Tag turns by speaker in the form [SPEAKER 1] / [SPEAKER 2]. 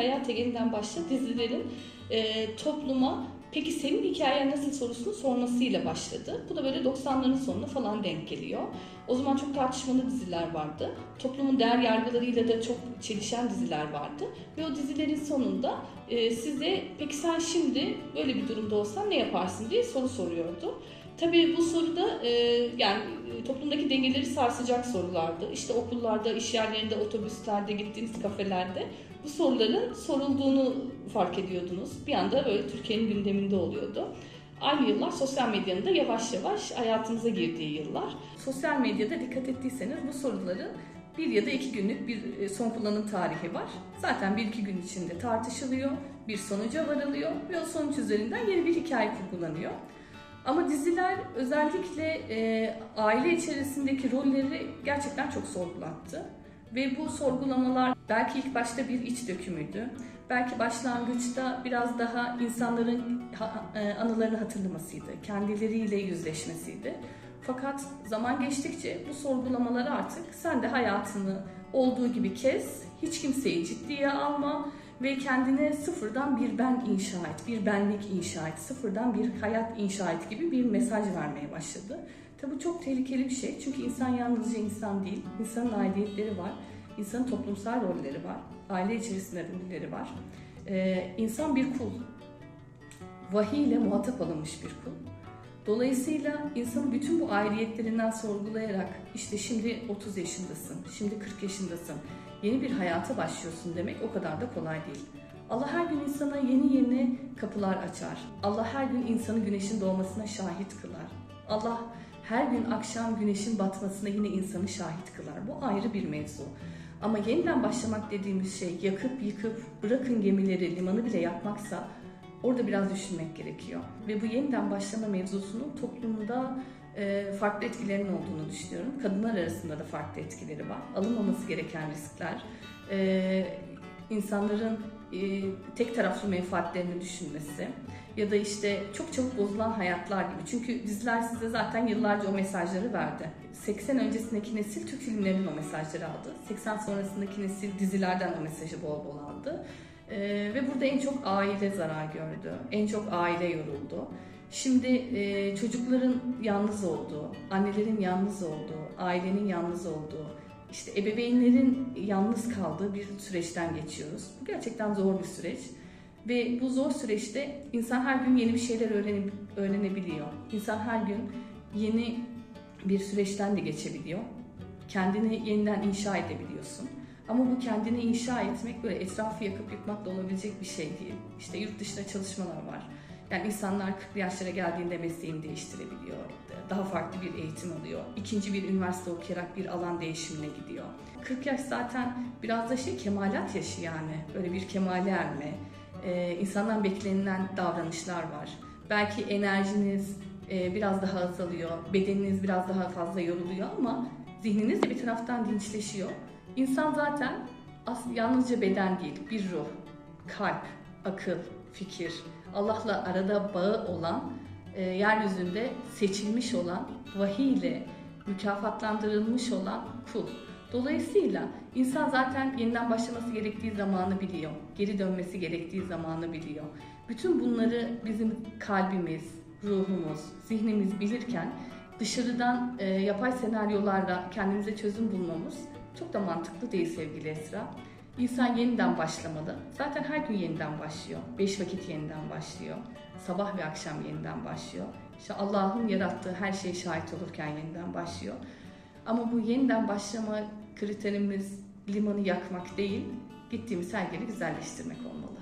[SPEAKER 1] Hayata Yeniden Başla dizilerin e, topluma peki senin hikayen nasıl sorusunu sormasıyla başladı. Bu da böyle 90'ların sonuna falan denk geliyor. O zaman çok tartışmalı diziler vardı. Toplumun değer yargılarıyla da çok çelişen diziler vardı. Ve o dizilerin sonunda e, size peki sen şimdi böyle bir durumda olsan ne yaparsın diye soru soruyordu. Tabii bu soruda e, yani e, toplumdaki dengeleri sarsacak sorulardı. İşte okullarda, iş yerlerinde, otobüslerde, gittiğiniz kafelerde bu soruların sorulduğunu fark ediyordunuz. Bir anda böyle Türkiye'nin gündeminde oluyordu. Aynı yıllar sosyal medyanın da yavaş yavaş hayatımıza girdiği yıllar. Sosyal medyada dikkat ettiyseniz bu soruların bir ya da iki günlük bir e, son kullanım tarihi var. Zaten bir iki gün içinde tartışılıyor, bir sonuca varılıyor ve o sonuç üzerinden yeni bir hikaye kurgulanıyor. Ama diziler özellikle e, aile içerisindeki rolleri gerçekten çok sorgulattı. Ve bu sorgulamalar belki ilk başta bir iç dökümüydü. Belki başlangıçta biraz daha insanların e, anılarını hatırlamasıydı, kendileriyle yüzleşmesiydi. Fakat zaman geçtikçe bu sorgulamaları artık sen de hayatını olduğu gibi kez, hiç kimseyi ciddiye alma ve kendine sıfırdan bir ben inşa et, bir benlik inşa et, sıfırdan bir hayat inşa et gibi bir mesaj vermeye başladı. Tabi çok tehlikeli bir şey çünkü insan yalnızca insan değil, insanın aidiyetleri var, insanın toplumsal rolleri var, aile içerisinde rolleri var. Ee, insan bir kul, vahiy ile muhatap alınmış bir kul. Dolayısıyla insanın bütün bu aidiyetleриnden sorgulayarak işte şimdi 30 yaşındasın, şimdi 40 yaşındasın, yeni bir hayata başlıyorsun demek o kadar da kolay değil. Allah her gün insana yeni yeni kapılar açar. Allah her gün insanı güneşin doğmasına şahit kılar. Allah her gün akşam güneşin batmasına yine insanı şahit kılar. Bu ayrı bir mevzu. Ama yeniden başlamak dediğimiz şey yakıp yıkıp bırakın gemileri limanı bile yakmaksa orada biraz düşünmek gerekiyor. Ve bu yeniden başlama mevzusunun toplumda farklı etkilerinin olduğunu düşünüyorum. Kadınlar arasında da farklı etkileri var. Alınmaması gereken riskler, e, insanların e, tek taraflı menfaatlerini düşünmesi ya da işte çok çabuk bozulan hayatlar gibi. Çünkü diziler size zaten yıllarca o mesajları verdi. 80 öncesindeki nesil Türk filmlerinin o mesajları aldı. 80 sonrasındaki nesil dizilerden o mesajı bol bol aldı. Ee, ve burada en çok aile zarar gördü. En çok aile yoruldu. Şimdi e, çocukların yalnız olduğu, annelerin yalnız olduğu, ailenin yalnız olduğu, işte ebeveynlerin yalnız kaldığı bir süreçten geçiyoruz. Bu gerçekten zor bir süreç. Ve bu zor süreçte insan her gün yeni bir şeyler öğrenip, öğrenebiliyor. İnsan her gün yeni bir süreçten de geçebiliyor. Kendini yeniden inşa edebiliyorsun. Ama bu kendini inşa etmek böyle etrafı yakıp yıkmakla olabilecek bir şey değil. İşte yurt dışında çalışmalar var. Yani insanlar 40 yaşlara geldiğinde mesleğini değiştirebiliyor. Daha farklı bir eğitim alıyor. İkinci bir üniversite okuyarak bir alan değişimine gidiyor. 40 yaş zaten biraz da şey kemalat yaşı yani. Böyle bir kemale erme. Ee, insandan beklenilen davranışlar var. Belki enerjiniz e, biraz daha azalıyor. Bedeniniz biraz daha fazla yoruluyor ama zihniniz de bir taraftan dinçleşiyor. İnsan zaten yalnızca beden değil, bir ruh, kalp, akıl, fikir, Allah'la arada bağı olan, e, yeryüzünde seçilmiş olan, vahiy ile mükafatlandırılmış olan kul. Dolayısıyla insan zaten yeniden başlaması gerektiği zamanı biliyor. Geri dönmesi gerektiği zamanı biliyor. Bütün bunları bizim kalbimiz, ruhumuz, zihnimiz bilirken dışarıdan e, yapay senaryolarla kendimize çözüm bulmamız çok da mantıklı değil sevgili Esra. İnsan yeniden başlamalı. Zaten her gün yeniden başlıyor. Beş vakit yeniden başlıyor. Sabah ve akşam yeniden başlıyor. İşte Allah'ın yarattığı her şeye şahit olurken yeniden başlıyor. Ama bu yeniden başlama kriterimiz limanı yakmak değil, gittiğimiz her yeri güzelleştirmek olmalı.